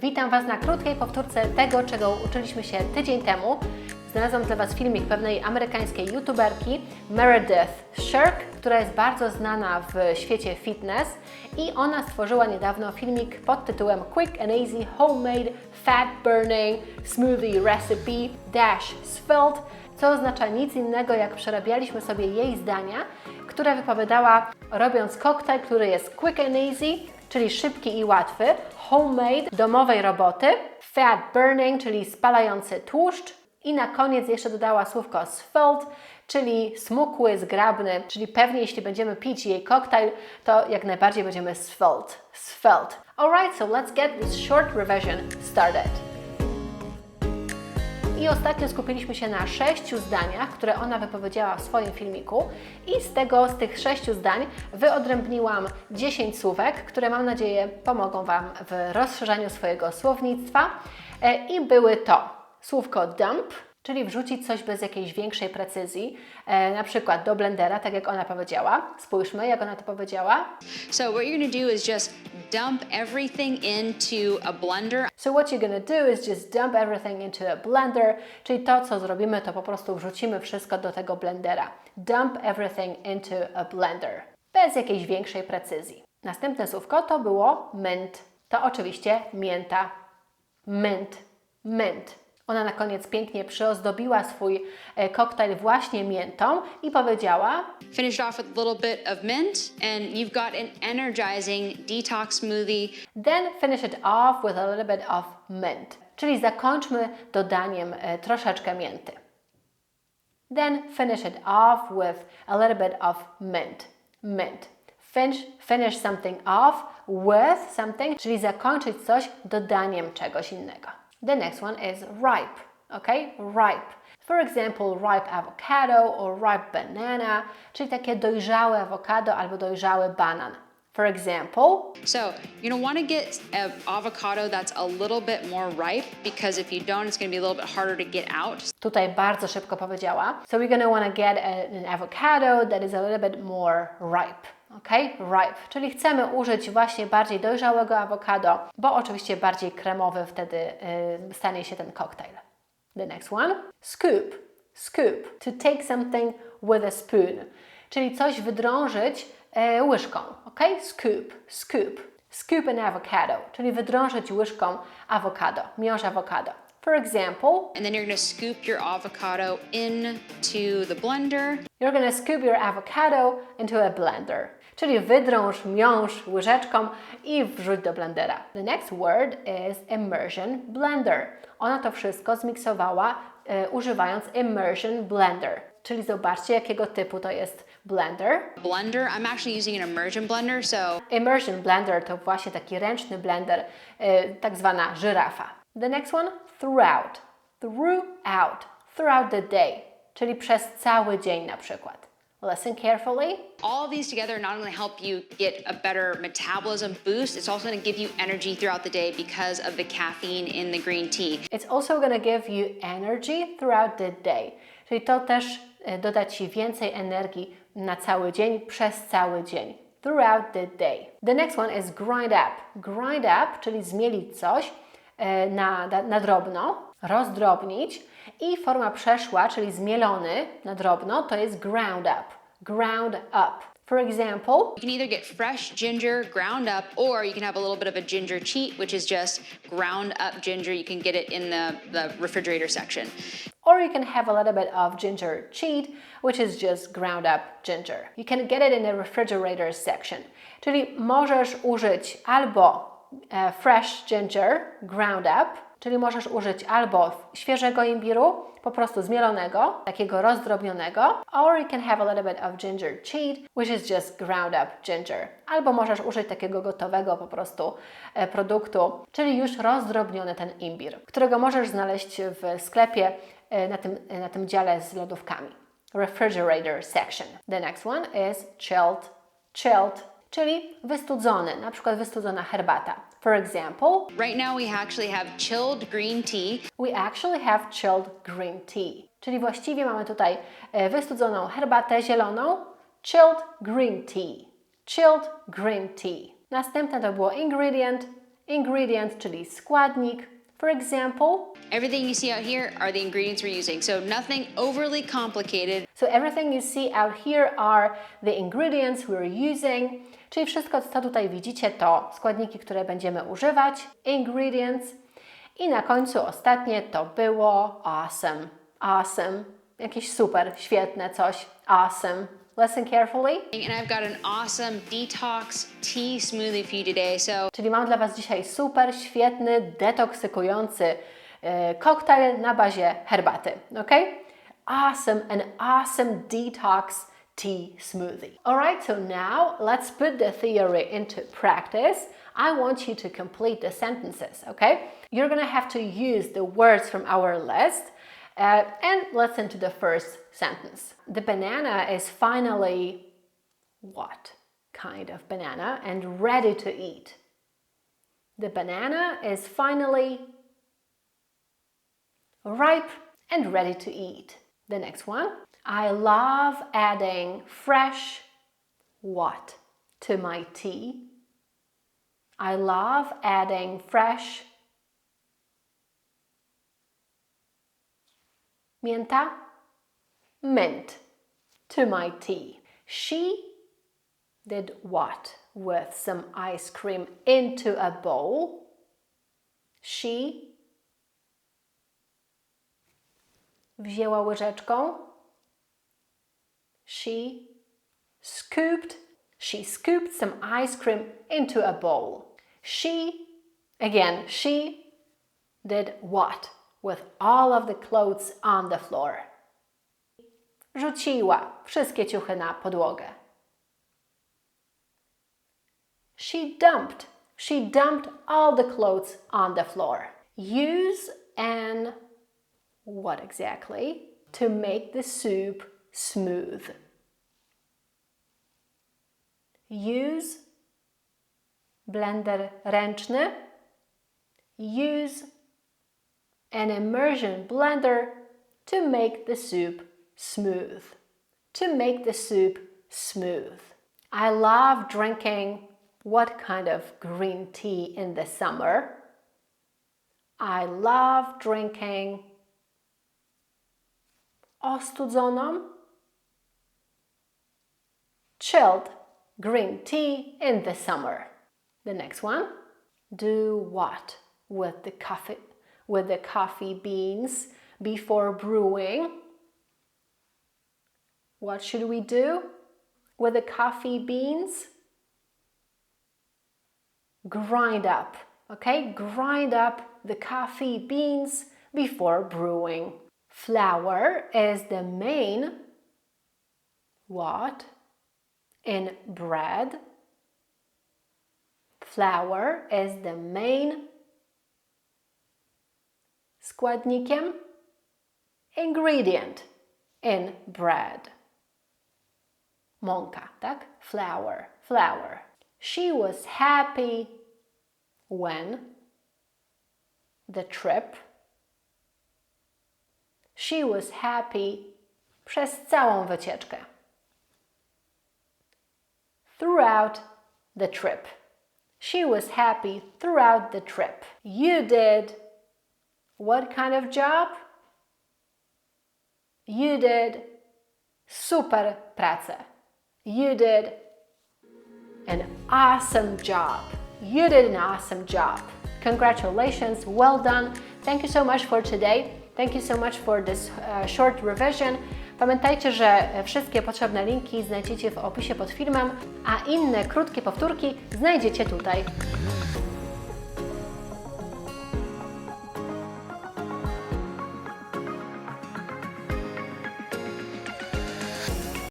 Witam Was na krótkiej powtórce tego, czego uczyliśmy się tydzień temu. Znalazłam dla Was filmik pewnej amerykańskiej youtuberki Meredith Shirk, która jest bardzo znana w świecie fitness i ona stworzyła niedawno filmik pod tytułem Quick and Easy Homemade Fat Burning Smoothie Recipe Dash Svelte, co oznacza nic innego jak przerabialiśmy sobie jej zdania, które wypowiadała robiąc koktajl, który jest quick and easy, czyli szybki i łatwy, homemade, domowej roboty, fat burning, czyli spalający tłuszcz i na koniec jeszcze dodała słówko svelte, czyli smukły, zgrabny, czyli pewnie jeśli będziemy pić jej koktajl, to jak najbardziej będziemy svelte, svelte. Alright, so let's get this short revision started. I ostatnio skupiliśmy się na sześciu zdaniach, które ona wypowiedziała w swoim filmiku. I z tego, z tych sześciu zdań wyodrębniłam 10 słówek, które mam nadzieję pomogą Wam w rozszerzaniu swojego słownictwa. E, i były to słówko dump, czyli wrzucić coś bez jakiejś większej precyzji, e, na przykład do blendera, tak jak ona powiedziała. Spójrzmy, jak ona to powiedziała. So what you're gonna do is just dump everything into a blender. So what you're gonna do is just dump everything into a blender, czyli to, co zrobimy, to po prostu wrzucimy wszystko do tego blendera. Dump everything into a blender. Bez jakiejś większej precyzji. Następne słówko to było mint. To oczywiście mięta. Mint. Mint. Ona na koniec pięknie przyozdobiła swój e, koktajl właśnie miętą i powiedziała Finished off with a little bit of mint, and you've got an energizing detox smoothie. Then finish it off with a little bit of mint. Czyli zakończmy dodaniem e, troszeczkę mięty. Then finish it off with a little bit of mint. Mint. Finish, finish something off with something, czyli zakończyć coś dodaniem czegoś innego. The next one is ripe. Okay? Ripe. For example, ripe avocado or ripe banana, czyli takie dojrzałe awokado albo dojrzały banan. For example, So you're gonna want to get an avocado that's a little bit more ripe because if you don't, it's gonna be a little bit harder to get out. Tutaj bardzo szybko powiedziała. So we're gonna want to get a, an avocado that is a little bit more ripe. Ok? Ripe. Czyli chcemy użyć właśnie bardziej dojrzałego awokado, bo oczywiście bardziej kremowy wtedy y, stanie się ten koktajl. The next one. Scoop. Scoop. To take something with a spoon. Czyli coś wydrążyć e, łyżką. Ok? Scoop. Scoop. Scoop an avocado. Czyli wydrążyć łyżką awokado. Miąższ awokado. For example, And then you're gonna scoop your avocado into the blender. You're gonna scoop your avocado into a blender. Czyli wydrąż miąższ łyżeczką i wrzuć do blendera. The next word is immersion blender. Ona to wszystko zmiksowała e, używając immersion blender. Czyli zobaczcie, jakiego typu to jest blender. Blender, I'm actually using an immersion blender, so Immersion blender to właśnie taki ręczny blender, e, tak zwana żyrafa. The next one, throughout. Throughout. Throughout the day. Czyli przez cały dzień na przykład. Listen carefully. all these together not only help you get a better metabolism boost, it's also gonna give you energy throughout the day because of the caffeine in the green tea. It's also going to give you energy throughout the day. Czyli to też doda Ci więcej energii na cały dzień, przez cały dzień. Throughout the day. The next one is grind up. Grind up, czyli zmielić coś na, na, na drobno, rozdrobnić i forma przeszła, czyli zmielony na drobno, to jest ground up. Ground up. For example, You can either get fresh ginger ground up, or you can have a little bit of a ginger cheat, which is just ground up ginger. You can get it in the, the refrigerator section. Or you can have a little bit of ginger cheat, which is just ground up ginger. You can get it in the refrigerator section. Czyli możesz użyć albo e, fresh ginger ground up, czyli możesz użyć albo świeżego imbiru, po prostu zmielonego, takiego rozdrobnionego, or you can have a little bit of ginger cheat, which is just ground up ginger. Albo możesz użyć takiego gotowego po prostu e, produktu, czyli już rozdrobniony ten imbir, którego możesz znaleźć w sklepie e, na tym, na tym dziale z lodówkami. Refrigerator section. The next one is chilled. Chilled, czyli wystudzony, na przykład wystudzona herbata. For example, Right now, we actually have chilled green tea. we actually have chilled green tea. Czyli właściwie mamy tutaj e, wystudzoną herbatę zieloną, chilled green tea. Chilled green tea. Następne to było ingredient ingredient, czyli składnik. For example, Everything you see out here are the ingredients we're using, so nothing overly complicated. So everything you see out here are the ingredients we're using. Czyli wszystko, co tutaj widzicie, to składniki, które będziemy używać, ingredients. I na końcu ostatnie to było awesome. Awesome. Jakieś super, świetne coś. Awesome. Listen carefully. And I've got an awesome detox tea smoothie for you today. So Czyli mam dla Was dzisiaj super, świetny, detoksykujący e, koktajl na bazie herbaty. Ok? Awesome, an awesome detox tea smoothie. Alright, so now let's put the theory into practice. I want you to complete the sentences, okay? You're gonna have to use the words from our list uh, and listen to the first sentence. The banana is finally what kind of banana and ready to eat? The banana is finally ripe and ready to eat. The next one. I love adding fresh what to my tea? I love adding fresh mięta, mint to my tea. She did what with some ice cream into a bowl? She wzięła łyżeczką. She scooped. She scooped some ice cream into a bowl. She, again, she did what with all of the clothes on the floor? Rzuciła wszystkie ciuchy na podłogę. She dumped. She dumped all the clothes on the floor. Use an what exactly to make the soup smooth. Use blender ręczny. Use an immersion blender to make the soup smooth. To make the soup smooth. I love drinking what kind of green tea in the summer? I love drinking ostudzoną, chilled green tea in the summer. The next one, do what with the coffee with the coffee beans before brewing? What should we do with the coffee beans? Grind up, okay? Grind up the coffee beans before brewing. Flour is the main what in bread? Flour is the main składnikiem ingredient in bread. Mąka, tak? Flour, flour. She was happy when the trip. She was happy przez całą wycieczkę. Throughout the trip. She was happy throughout the trip. You did what kind of job? You did super pracę. You did an awesome job. You did an awesome job. Congratulations, well done. Thank you so much for today. Thank you so much for this uh, short revision. Pamiętajcie, że wszystkie potrzebne linki znajdziecie w opisie pod filmem, a inne krótkie powtórki znajdziecie tutaj.